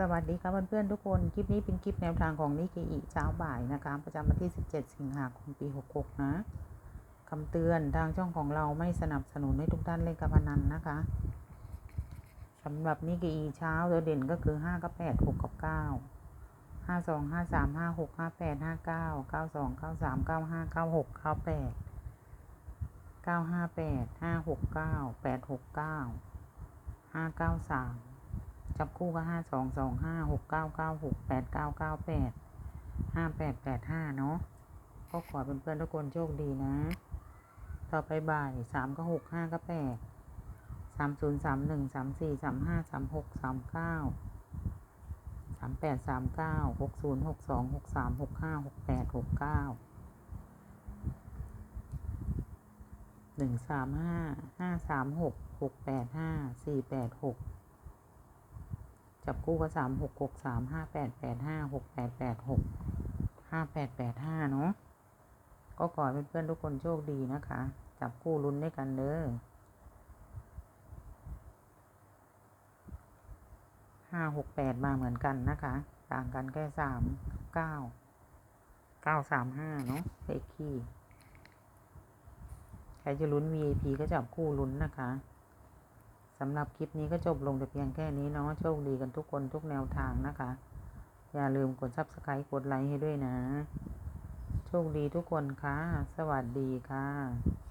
สวัสดีครับเพื่อนๆทุกคน คลิปนี้เป็นคลิปแนวทางของนิเคอีเช้าบ่ายนะคะ ประจำวันที่ 17 สิงหาคมปี 66 นะคำเตือนทางช่องของเราไม่สนับสนุนให้ทุกท่านเล่นการพนันนะคะสำหรับนิเคอีเช้าตัวเด่นก็คือ 5 กับ 8 6 กับ 9 5 2 5 3 5 6 5 8 5 9 9 2 9 3 9 5 9 6 9 8 9 5 8 5 6 9 8 6 9 5 9 3 จับคู่ก็ห้าสองสองห้าหกเก้าเก้าหกแปดเก้าเก้าแปดห้าแปดแปดห้าเนาะก็ขอเพื่อนๆทุกคนโชคดีนะ ต่อไปบ่ายสามก็หกห้าก็แปดสามศูนย์สามหนึ่งสามสี่สามห้าสามหกสามเก้าสามแปดสามเก้าหกศูนย์หกสองหกสามหกห้าหกแปดหกเก้าหนึ่งสามห้าห้าสามหกหกแปดห้าสี่แปดหก จับคู่ก็สามหกหกสามห้าแปดแปดห้าหกแปดแปดหกห้าแปดแปดห้าเนาะก็ขอให้เพื่อนๆทุกคนโชคดีนะคะ จับคู่ลุ้นด้วยกันเด้อห้าหกแปดมาเหมือนกันนะคะ ต่างกันแค่สามเก้าเก้าสามห้าเนาะเลขคี่ใครจะลุ้น VIP ก็จับคู่ลุ้นนะคะ สำหรับคลิปนี้ก็จบลงแต่เพียงแค่นี้เนาะโชคดีกันทุกคนทุกแนวทางนะคะ อย่าลืมกด subscribe กดไลค์ให้ด้วยนะ โชคดีทุกคนค่ะ สวัสดีค่ะ